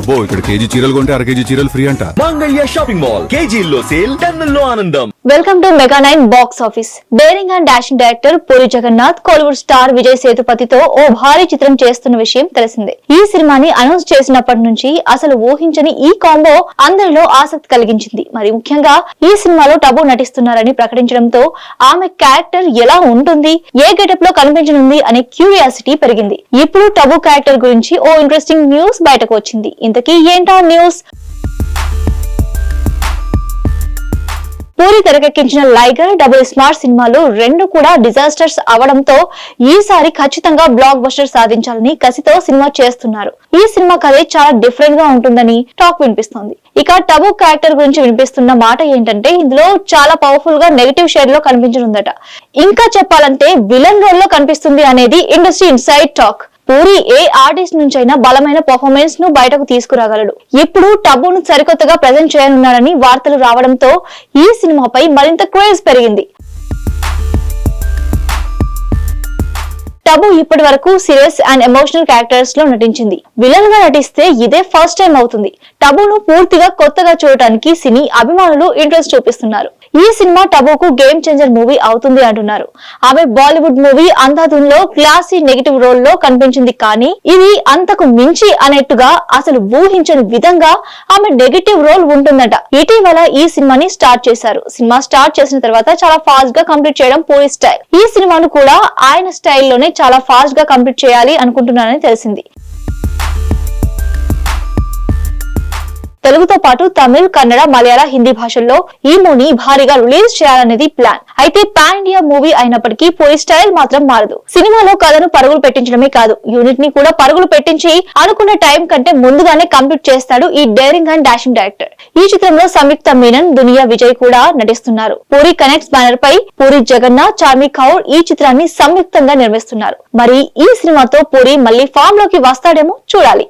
అబ్బో ఇక్కడ కేజీ చీరలు కొంటే అర కేజీ చీరలు ఫ్రీ అంట. Mangalya shopping mall. కేజీల్లో సేల్ టన్నుల్లో ఆనందం. Welcome to mega nine box office daring and dashing director Puri Jagannath Kollywood star Vijay సేతుపతితో ఓ భారీ చిత్రం చేస్తున్న విషయం తెలిసిందే. ఈ సినిమాని అనౌన్స్ చేసినప్పటి నుంచి అసలు ఊహించని ఈ కాంబో అందరిలో ఆసక్తి కలిగించింది. మరి ముఖ్యంగా ఈ సినిమాలో టబు నటిస్తున్నారని ప్రకటించడంతో ఆమె క్యారెక్టర్ ఎలా ఉంటుంది ఏ గెటప్లో కనిపించనుంది అనే క్యూరియాసిటీ పెరిగింది. ఇప్పుడు టబు క్యారెక్టర్ గురించి ఓ ఇంట్రెస్టింగ్ న్యూస్ బయటకు వచ్చింది. ఇంతకీ ఏంటా న్యూస్? పూరి తెరకెక్కించిన లైగర్ డబుల్ స్మార్ట్ సినిమాలు రెండు కూడా డిజాస్టర్స్ అవడంతో ఈసారి ఖచ్చితంగా బ్లాక్ బస్టర్ సాధించాలని కసితో సినిమా చేస్తున్నారు. ఈ సినిమా కథే చాలా డిఫరెంట్గా ఉంటుందని టాక్ వినిపిస్తోంది. ఇక టబు క్యారెక్టర్ గురించి వినిపిస్తున్న మాట ఏంటంటే ఇందులో చాలా పవర్ఫుల్గా నెగిటివ్ షేడ్లో కనిపించనుందట. ఇంకా చెప్పాలంటే విలన్ రోల్లో కనిపిస్తుంది అనేది ఇండస్ట్రీ ఇన్సైడ్ టాక్ పూరి ఏ ఆర్టిస్ట్ నుంచైనా బలమైన పర్ఫార్మెన్స్ను బయటకు తీసుకురాగలడు. ఇప్పుడు టబును సరికొత్తగా ప్రజెంట్ చేయనున్నాడని వార్తలు రావడంతో ఈ సినిమాపై మరింత క్రేజ్ పెరిగింది. టబు ఇప్పటి వరకు సీరియస్ అండ్ ఎమోషనల్ క్యారెక్టర్స్లో నటించింది. విలన్గా నటిస్తే ఇదే ఫస్ట్ టైం అవుతుంది. టబును పూర్తిగా కొత్తగా చూడటానికి సినీ అభిమానులు ఇంట్రెస్ట్ చూపిస్తున్నారు. ఈ సినిమా టబుకు గేమ్ చేంజర్ మూవీ అవుతుంది అంటున్నారు. ఆమె బాలీవుడ్ మూవీ అంధాధున్లో క్లాసీ నెగిటివ్ రోల్లో కనిపించింది కానీ ఇది అంతకు మించి అనేట్టుగా అసలు ఊహించని విధంగా ఆమె నెగిటివ్ రోల్ ఉంటుందట. ఇటీవల ఈ సినిమాని స్టార్ట్ చేశారు. సినిమా స్టార్ట్ చేసిన తర్వాత చాలా ఫాస్ట్గా కంప్లీట్ చేయడం పూరి స్టైల్. ఈ సినిమాను కూడా ఆయన స్టైల్లోనే చాలా ఫాస్ట్గా కంప్లీట్ చేయాలి అనుకుంటున్నానని తెలిసింది. తెలుగుతో పాటు తమిళ్ కన్నడ మలయాళ హిందీ భాషల్లో ఈ మూవీని భారీగా రిలీజ్ చేయాలనేది ప్లాన్. అయితే పాన్ ఇండియా మూవీ అయినప్పటికీ పోయి స్టైల్ మాత్రం మారదు. సినిమాలో కథను పరుగులు పెట్టించడమే కాదు యూనిట్ని కూడా పరుగులు పెట్టించి అనుకున్న టైం కంటే ముందుగానే కంప్లీట్ చేస్తాడు ఈ డేరింగ్ అండ్ డాషింగ్ డైరెక్టర్. ఈ చిత్రంలో సంయుక్త మీనన్ దునియా విజయ్ కూడా నటిస్తున్నారు. పూరి కనెక్ట్స్ బ్యానర్ పై పూరి జగన్నాథ్ చార్మి కౌర్ ఈ చిత్రాన్ని సంయుక్తంగా నిర్మిస్తున్నారు. మరి ఈ సినిమాతో పూరి మళ్ళీ ఫామ్లోకి వస్తాడేమో చూడాలి.